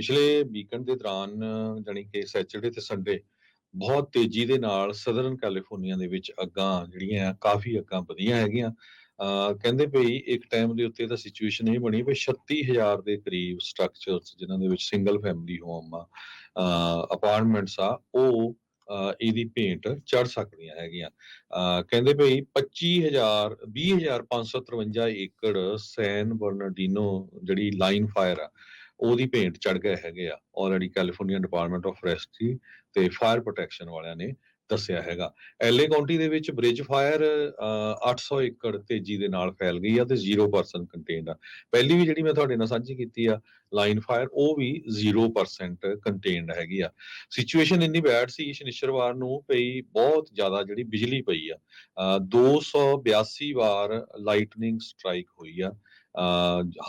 ਪਿਛਲੇ ਵੀਕਐਂਡ ਦੇ ਦੌਰਾਨ, ਜਾਣੀ ਕਿ ਸੈਚਰਡੇ ਤੇ ਸੰਡੇ ਬਹੁਤ ਤੇਜ਼ੀ ਦੇ ਨਾਲ ਸਦਰਨ ਕੈਲੀਫੋਰਨੀਆ ਦੇ ਵਿੱਚ ਅੱਗਾਂ ਜਿਹੜੀਆਂ ਕਾਫੀ ਅੱਗਾਂ ਵਧੀਆਂ ਹੈਗੀਆਂ। ਕਹਿੰਦੇ ਪਈ ਇੱਕ ਟਾਈਮ ਦੇ ਉੱਤੇ ਤਾਂ ਸਿਚੁਏਸ਼ਨ ਇਹ ਬਣੀ ਵੀ 36000 ਦੇ ਕਰੀਬ ਸਟਰਕਚਰਸ ਜਿਨ੍ਹਾਂ ਦੇ ਵਿੱਚ ਸਿੰਗਲ ਫੈਮਿਲੀ ਹੋਮ ਆ ਅਪਾਰਟਮੈਂਟਸ ਆ, ਉਹ ਇਹਦੀ ਭੇਂਟ ਚੜ ਸਕਦੀਆਂ ਹੈਗੀਆਂ। ਅਹ ਕਹਿੰਦੇ ਪਈ 25000 20553 ਏਕੜ ਸੈਨ ਬਰਨਾਰਡੀਨੋ ਜਿਹੜੀ ਲਾਈਨ ਫਾਇਰ ਆ ਉਹਦੀ ਭੇਂਟ ਚੜ ਗਏ ਹੈਗੇ ਆ। Already California Department of Forestry ਤੇ ਫਾਇਰ ਪ੍ਰੋਟੈਕਸ਼ਨ ਵਾਲਿਆਂ ਨੇ ਦੱਸਿਆ ਹੈਗਾ। ਐਲਏ ਕਾਉਂਟੀ ਦੇ ਵਿੱਚ ਬ੍ਰਿਜ ਫਾਇਰ 800 ਏਕੜ ਤੇਜ਼ੀ ਦੇ ਨਾਲ ਫੈਲ ਗਈ ਆ ਤੇ 0% ਕੰਟੇਨਡ ਆ। ਪਹਿਲੀ ਵੀ ਜਿਹੜੀ ਮੈਂ ਤੁਹਾਡੇ ਨਾਲ ਸਾਂਝੀ ਕੀਤੀ ਆ ਲਾਈਨ ਫਾਇਰ ਉਹ ਵੀ 0% ਕੰਟੇਨਡ ਹੈਗੀ ਆ। ਸਿਚੁਏਸ਼ਨ ਇੰਨੀ ਬੈਡ ਸੀ ਸ਼ਨੀਚਰਵਾਰ ਨੂੰ ਪਈ ਬਹੁਤ ਜ਼ਿਆਦਾ ਜਿਹੜੀ ਬਿਜਲੀ ਪਈ ਆ। ਅਹ 282 ਵਾਰ ਲਾਈਟਨਿੰਗ ਸਟ੍ਰਾਈਕ ਹੋਈ ਆ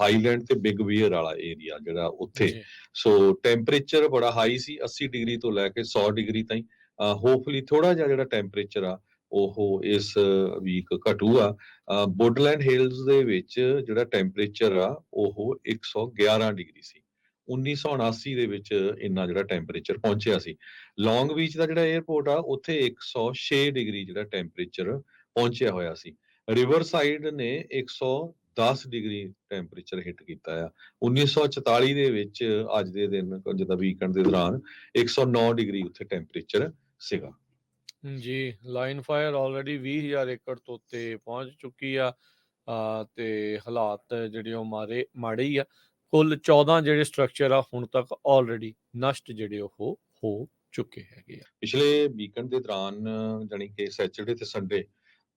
ਹਾਈਲੈਂਡ ਤੇ ਬਿਗ ਵੀਅਰ ਵਾਲਾ ਏਰੀਆ ਜਿਹੜਾ ਉੱਥੇ। ਸੋ ਟੈਂਪਰੇਚਰ ਬੜਾ ਹਾਈ ਸੀ 80 ਡਿਗਰੀ ਤੋਂ ਲੈ ਕੇ 100 ਡਿਗਰੀ ਤਾਈਂ। ਹੋਪਫੁਲੀ ਥੋੜਾ ਜਿਹਾ ਜਿਹੜਾ ਟੈਂਪਰੇਚਰ ਆ, ਉਹ ਇਸ ਵੀਕ ਘਟੂਗਾ। ਬੋਡਲੈਂਡ ਹਿਲਸ ਦੇ ਵਿੱਚ ਜਿਹੜਾ ਟੈਂਪਰੇਚਰ ਆ, ਉਹ 111 ਡਿਗਰੀ ਸੀ। 1979 ਦੇ ਵਿੱਚ ਇੰਨਾ ਜਿਹੜਾ ਟੈਂਪਰੇਚਰ ਪਹੁੰਚਿਆ ਸੀ। ਲੌਂਗ ਬੀਚ ਦਾ ਜਿਹੜਾ 에ਅਰਪੋਰਟ ਆ, ਉੱਥੇ 106 ਡਿਗਰੀ ਜਿਹੜਾ ਟੈਂਪਰੇਚਰ ਪਹੁੰਚਿਆ ਹੋਇਆ ਸੀ। ਰਿਵਰ ਸਾਈਡ ਨੇ 110 ਡਿਗਰੀ ਟੈਂਪਰੇਚਰ ਹਿੱਟ ਕੀਤਾ ਆ। 1944 ਦੇ ਵਿੱਚ ਅੱਜ ਦੇ ਦਿਨ, ਜਿੱਦਾਂ ਵੀਕਐਂਡ ਦੇ ਦੌਰਾਨ 109 ਡਿਗਰੀ ਉੱਥੇ ਟੈਂਪਰੇਚਰ ਸੀਗਾ। ਜੀ ਲਾਈਨ ਫਾਇਰ ਆਲਰੇਡੀ 20000 ਏਕੜ ਤੋਂ ਉੱਤੇ ਪਹੁੰਚ ਚੁੱਕੀ ਆ। ਤੇ ਹਾਲਾਤ ਜਿਹੜੇ ਉਹ ਮਾਰੇ ਮਾੜੇ ਹੀ ਆ। ਕੁੱਲ 14 ਜਿਹੜੇ ਸਟਰਕਚਰ ਆ ਹੁਣ ਤੱਕ ਆਲਰੇਡੀ ਨਸ਼ਟ ਜਿਹੜੇ ਉਹ ਹੋ ਚੁੱਕੇ ਹੈਗੇ ਆ। ਪਿਛਲੇ ਵੀਕਐਂਡ ਦੇ ਦੌਰਾਨ ਜਾਣੀ ਕਿ ਸੈਚਰਡੇ ਤੇ ਸੰਡੇ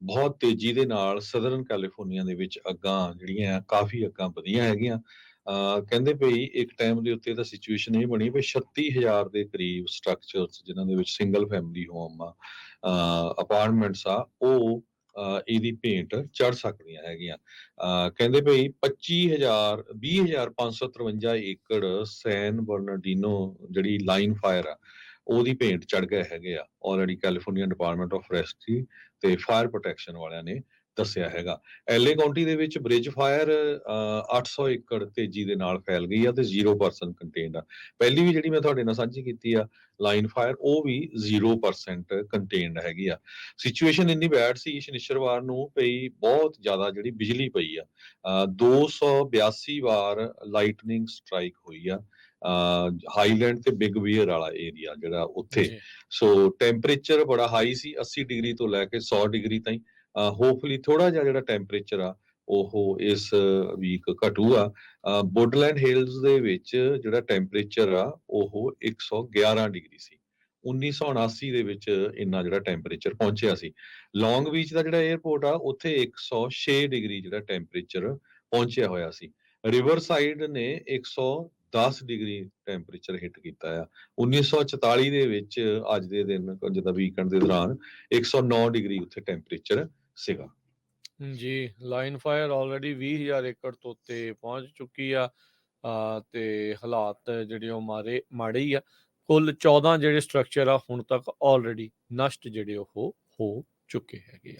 ਬਹੁਤ ਤੇਜ਼ੀ ਦੇ ਨਾਲ ਸਦਰਨ ਕੈਲੀਫੋਰਨੀਆ ਦੇ ਵਿੱਚ ਅੱਗਾਂ ਜਿਹੜੀਆਂ ਕਾਫੀ ਅੱਗਾਂ ਵਧੀਆਂ ਹੈਗੀਆਂ। ਕਹਿੰਦੇ ਪਈ ਇੱਕ ਟਾਈਮ ਦੇ ਉੱਤੇ ਤਾਂ ਸਿਚੁਏਸ਼ਨ ਇਹ ਬਣੀ ਵੀ 36000 ਦੇ ਕਰੀਬ ਸਟਰਕਚਰਸ ਜਿਨ੍ਹਾਂ ਦੇ ਵਿੱਚ ਸਿੰਗਲ ਫੈਮਿਲੀ ਹੋਮ ਆ ਅਪਾਰਟਮੈਂਟਸ ਆ, ਉਹ ਇਹਦੀ ਭੇਂਟ ਚੜ ਸਕਦੀਆਂ ਹੈਗੀਆਂ। ਅਹ ਕਹਿੰਦੇ ਪਈ 25000 20553 ਏਕੜ ਸੈਨ ਬਰਨਾਰਡੀਨੋ ਜਿਹੜੀ ਲਾਈਨ ਫਾਇਰ ਆ ਉਹਦੀ ਭੇਂਟ ਚੜ ਗਏ ਹੈਗੇ ਆ। Already California Department of Forestry ਤੇ ਫਾਇਰ ਪ੍ਰੋਟੈਕਸ਼ਨ ਵਾਲਿਆਂ ਨੇ ਦੱਸਿਆ ਹੈਗਾ। ਐਲਏ ਕਾਉਂਟੀ ਦੇ ਵਿੱਚ ਬ੍ਰਿਜ ਫਾਇਰ 800 ਏਕੜ ਤੇਜ਼ੀ ਦੇ ਨਾਲ ਫੈਲ ਗਈ ਆ ਤੇ 0% ਕੰਟੇਨਡ ਆ। ਪਹਿਲੀ ਵੀ ਜਿਹੜੀ ਮੈਂ ਤੁਹਾਡੇ ਨਾਲ ਸਾਂਝੀ ਕੀਤੀ ਆ ਲਾਈਨ ਫਾਇਰ ਉਹ ਵੀ 0% ਕੰਟੇਨਡ ਹੈਗੀ ਆ। ਸਿਚੁਏਸ਼ਨ ਇੰਨੀ ਬੈਡ ਸੀ ਸ਼ਨੀਚਰਵਾਰ ਨੂੰ ਪਈ ਬਹੁਤ ਜ਼ਿਆਦਾ ਜਿਹੜੀ ਬਿਜਲੀ ਪਈ ਆ। ਅਹ 282 ਵਾਰ ਲਾਈਟਨਿੰਗ ਸਟ੍ਰਾਈਕ ਹੋਈ ਆ। ਹਾਈਲੈਂਡ ਤੇ ਬਿਗ ਵੀਅਰ ਵਾਲਾ ਏਰੀਆ ਜਿਹੜਾ ਉੱਥੇ। ਸੋ ਟੈਂਪਰੇਚਰ ਬੜਾ ਹਾਈ ਸੀ 80 ਡਿਗਰੀ ਤੋਂ ਲੈ ਕੇ 100 ਡਿਗਰੀ ਤਾਈਂ। ਹੋਪਫੁਲੀ ਥੋੜਾ ਜਿਹਾ ਜਿਹੜਾ ਟੈਂਪਰੇਚਰ ਆ ਉਹ ਇਸ ਵੀਕ ਘਟੂਗਾ ਬੋਡਲੈਂਡ ਹਿਲਸ ਦੇ ਵਿੱਚ ਜਿਹੜਾ ਟੈਂਪਰੇਚਰ ਆ ਉਹ 111 ਡਿਗਰੀ ਸੀ। 1979 ਦੇ ਵਿੱਚ ਇੰਨਾ ਜਿਹੜਾ ਟੈਂਪਰੇਚਰ ਪਹੁੰਚਿਆ ਸੀ। ਲੌਂਗ ਬੀਚ ਦਾ ਜਿਹੜਾ 에ਅਰਪੋਰਟ ਆ ਉੱਥੇ 106 ਡਿਗਰੀ ਜਿਹੜਾ ਟੈਂਪਰੇਚਰ ਪਹੁੰਚਿਆ ਹੋਇਆ ਸੀ। ਰਿਵਰ ਸਾਈਡ ਨੇ 110 ਡਿਗਰੀ ਟੈਂਪਰੇਚਰ ਹਿੱਟ ਕੀਤਾ ਆ। 1944 ਦੇ ਵਿੱਚ ਅੱਜ ਦੇ ਦਿਨ, ਜਿੱਦਾਂ ਵੀਕਐਂਡ ਦੇ ਦੌਰਾਨ 109 ਡਿਗਰੀ ਉੱਥੇ ਟੈਂਪਰੇਚਰ ਸੀਗਾ। ਜੀ ਲਾਈਨ ਫਾਇਰ ਆਲਰੇਡੀ 20000 ਏਕੜ ਤੋਂ ਉੱਤੇ ਪਹੁੰਚ ਚੁੱਕੀ ਆ। ਤੇ ਹਾਲਾਤ ਜਿਹੜੇ ਉਹ ਮਾਰੇ, ਮਾੜੇ ਹੀ ਆ। ਕੁੱਲ 14 ਜਿਹੜੇ ਸਟਰਕਚਰ ਆ, ਹੁਣ ਤੱਕ ਆਲਰੇਡੀ ਨਸ਼ਟ ਜਿਹੜੇ ਉਹ ਹੋ ਚੁੱਕੇ ਹੈਗੇ ਆ।